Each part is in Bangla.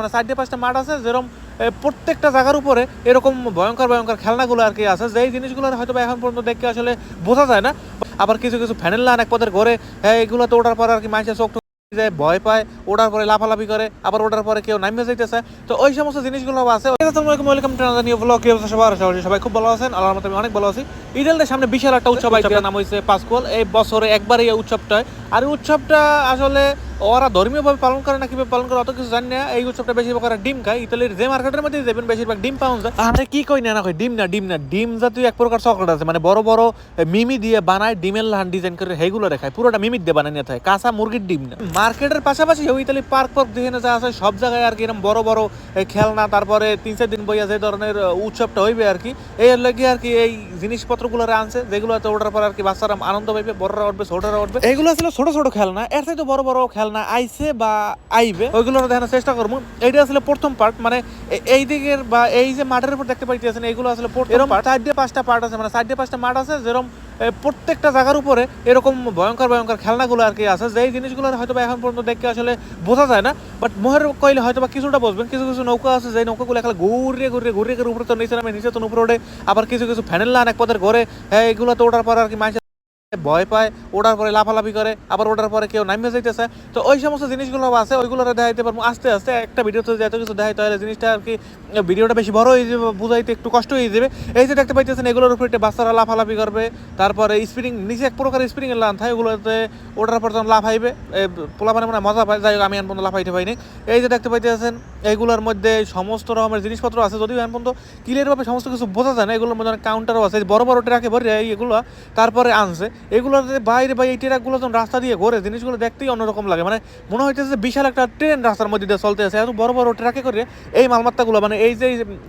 মানে চারটে পাঁচটা মাঠ আছে যেরকম প্রত্যেকটা জায়গার উপরে এরকম ভয়ঙ্কর ভয়ঙ্কর খেলনাগুলো আর কি আছে। যেই জিনিসগুলো হয়তো এখন পর্যন্ত দেখে আসলে বোঝা যায় না। আবার কিছু কিছু ফ্যানেল লান এক পদের ঘরে হ্যাঁ এগুলো তো ওঠার পর আর কি মানুষের চোখ যায় ভয় পায় ওঠার পরে লাফালাফি করে আবার ওঠার পরে কেউ নামিয়ে যাইতেছে। তো ওই সমস্ত জিনিসগুলো আছে। Welcome to another new blog কি অবস্থা সবার? সবাই খুব ভালো আছেন। আল্লাহর মতো আমি অনেক ভালো আছি। ঈদের সামনে বিশাল একটা উৎসব আইছে নাম হইছে পাঁচকোল এই বছরে একবার এই উৎসবটা। আর উৎসবটা আসলে ওরা ধর্মীয়ভাবে পালন করে না, কীভাবে পালন করে, অত কিছু জানি না। এই উৎসবটা বেশিরভাগ ওরা ডিম খায়। ইতালির যে মার্কেটের মধ্যে যাবেন বেশিরভাগ ডিম পাওয়া যায়। আরে কি কই না না কই, ডিম না ডিম না। ডিম জাতীয় এক প্রকার চকলেট আছে। মানে বড় বড় মিমি দিয়ে বানায়, ডিমের লাহান ডিজাইন করে সেইগুলো রেখায় পুরোটা মিমির দিয়ে বানায় নিয়ে থাকে। কাঁচা মুরগির ডিম না। মার্কেটের পাশাপাশি ওই ইতালি পার্ক পার্ক যেখানে যা আছে, সব জায়গায় আর কি এরকম বড় বড় খেলনা, তারপরে তিন চার দিন বইয়া যে ধরনের উৎসবটা হইবে আর কি এই লাগে আর কি এই জিনিসপত্রগুলো আনছে, যেগুলোতে ওঠার পর আর কি বাচ্চারা আনন্দ পাইবে, বড়রা উঠবে, ছোটরা উঠবে। এইগুলো আসলে ছোট ছোট খেলনা। এর সাথে বড় বড় খেলনা আইছে বা আইবে ওইগুলো দেখানোর চেষ্টা করব। এইটা আসলে প্রথম পার্ট মানে এই দিকের বা এই যে মাঠের উপর দেখতে পাইতেছেন এগুলো আসলে এরকম চারটে পাঁচটা পার্ট আছে মানে চারটে পাঁচটা মাঠ আছে যেরকম প্রত্যেকটা জায়গার উপরে এরকম ভয়ঙ্কর ভয়ঙ্কর খেলনাগুলো আর কি আছে। যেই জিনিসগুলো হয়তো বা এখন পর্যন্ত দেখে আসলে বোঝা যায় না বাট মোহের কইলে হয়তো বা কিছুটা বসবেন কিছু কিছু নৌকা আছে যে নৌকাগুলো এখানে ঘুরে ঘুরে ঘুরে ঘুরে উপরে তো নিচে নামে নিচে তো উপরে ওঠে। আবার কিছু কিছু ফ্যানেল লান এক পদের ঘরে হ্যাঁ এগুলো তো ওঠার পর আর কি মানুষ ভয় পায় ওঠার পরে লাফালাফি করে, আবার ওঠার পরে কেউ নামিয়ে যাইতেছে। তো ওই সমস্ত জিনিসগুলো আছে ওইগুলো দেখাইতে পারব। আস্তে আস্তে একটা ভিডিওতে এত কিছু দেখাইতে হলে জিনিসটা আর কি, ভিডিওটা বেশি বড় হয়ে যাবে, বুঝাইতে একটু কষ্ট হয়ে যাবে। এই যে দেখতে পাইতেছেন, এগুলোর উপরে একটা বাচ্চারা লাফালাফি করবে, তারপরে স্প্রিং নিচে এক প্রকার স্প্রিং লান থাকে, ওগুলোতে ওঠার পর যখন লাফাইবে পোলা মানে মানে মজা পায়, যাই হোক আমি এখন পর্যন্ত লাফাইতে পাইনি এই যে দেখতে পাইতেছেন এইগুলোর মধ্যে সমস্ত রকমের জিনিসপত্র আছে, যদিও এখন পর্যন্ত ক্লিয়ারভাবে সমস্ত কিছু বোঝা যায় না, এগুলোর মধ্যে কাউন্টারও আছে বড় বড় ট্রাকে ভরে এগুলো, তারপরে আনছে। এগুলোতে বাইরে বা এই ট্রাকগুলো যখন রাস্তা দিয়ে ঘোরে, জিনিসগুলো দেখতেই অন্যরকম লাগে। মানে মনে হইতেছে বিশাল একটা ট্রেন রাস্তার মধ্যে দিয়ে চলতে আছে। এত বড় বড় ট্রাকে করে এই মালমাত্তাগুলো মানে এই যে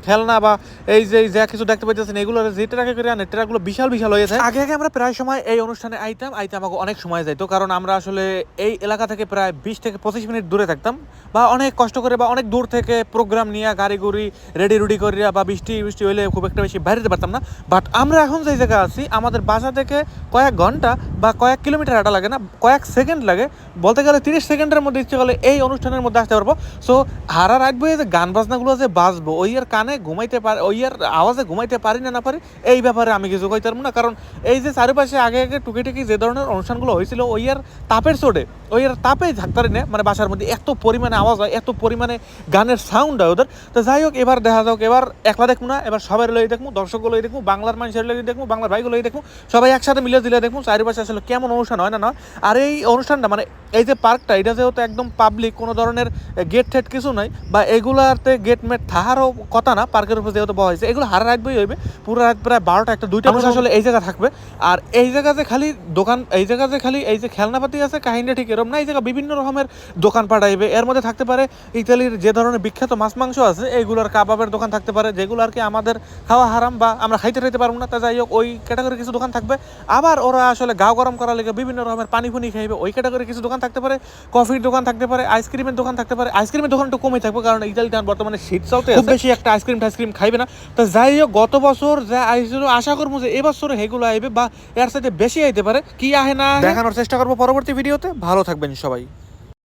খেলনা বা এই যে যা কিছু দেখতে পাইতেছেন এগুলো যে ট্রাকে করে আনে ট্রাকগুলো বিশাল বিশাল হয়েছে আগে আগে আমরা প্রায় সময় এই অনুষ্ঠানে আইতাম, আইতে আমাকে অনেক সময় যাইতো। কারণ আমরা আসলে এই এলাকা থেকে প্রায় বিশ থেকে পঁচিশ মিনিট দূরে থাকতাম বা অনেক কষ্ট করে বা অনেক দূর থেকে প্রোগ্রাম নিয়ে গাড়ি গুড়ি রেডি রুডি করিয়া বা বৃষ্টি বৃষ্টি হইলে খুব একটা বেশি বাইরে পারতাম না। বাট আমরা এখন যে জায়গায় আছি, আমাদের বাসা থেকে কয়েক ঘণ্টা বা কয়েক কিলোমিটার হাঁটা লাগে না, কয়েক সেকেন্ড লাগে। বলতে গেলে তিরিশ সেকেন্ডের মধ্যে ইচ্ছে করলে এই অনুষ্ঠানের মধ্যে আসতে পারব। সো হারা রাখব যে গান বাজনাগুলো যে বাজবো, ওই আর কানে ঘুমাইতে পারে, ওই আর আওয়াজে ঘুমাইতে পারি না না পারি, এই ব্যাপারে আমি কিছু কইতে পারব না। কারণ এই যে চারিপাশে আগে আগে টুকি টুকি যে ধরনের অনুষ্ঠানগুলো হয়েছিল, ওই আর তাপের চোটে, ওই আর তাপেই থাকতে পারি না মানে বাসার মধ্যে এত পরিমাণে আওয়াজ হয়, এত পরিমাণে গানের সাউন্ড হয় ওদের। তো যাই হোক, এবার দেখা যাক, এবার একলা দেখব না, এবার সবাই লই দেখব দর্শকগুলো দেখব, বাংলার মানুষের লই দেখব, বাংলার ভাইগুলো দেখব, সবাই একসাথে মিলে দিলে দেখব। চারিপাশে আসলে কেমন অনুষ্ঠান হয় না না? আর এই অনুষ্ঠানটা মানে এই যে পার্কটা এটা যেহেতু একদম পাবলিক কোনো ধরনের গেট ঠেট কিছু নাই বা এগুলাতে গেট মেট থাহারও কথা না পার্কের উপর যেহেতু বলা হয়েছে। এগুলো হারা রাখবেই হইবে পুরো রাত প্রায় বারোটা একটা দুইটা মানুষ আসলে এই জায়গা থাকবে। আর এই জায়গাতে খালি দোকান এই জায়গাতে খালি এই যে খেলনাপাতি আছে কাহিনীটা ঠিক এরকম না এই জায়গা বিভিন্ন রকমের দোকান পাঠাইবে। এর মধ্যে থাকতে পারে ইতালির যে ধরনের বিখ্যাত মাছ মাংস আছে এইগুলোর কাবাবের দোকান থাকতে পারে যেগুলো আর কি আমাদের খাওয়া হারাম বা আমরা খাইতে খাইতে পারব না। তা যাই হোক ওই ক্যাটাগরি কিছু দোকান থাকবে। আবার ওরা আসলে গাও গরম করার লেগে বিভিন্ন রকমের পানি ফুনি খাইবে। ওই ক্যাটাগরি কিছু দোকান থাকতে পারে কফির দোকান থাকতে পারে আইসক্রিমের দোকান থাকতে পারে। আইসক্রিমের দোকান একটু কমে থাকবে কারণ ইতালিতে এখন বর্তমানে শীত চলতে খুব বেশি একটা আইসক্রিম টাইসক্রিম খাইবে না। তো যাই হোক গত বছর যা আইসক্রিম আশা করব যে এবছর হেগুলো আইবে বা এর সাথে বেশি আইতে পারে। কি আহে না দেখানোর চেষ্টা করব পরবর্তী ভিডিওতে ভালো থাকবেন সবাই।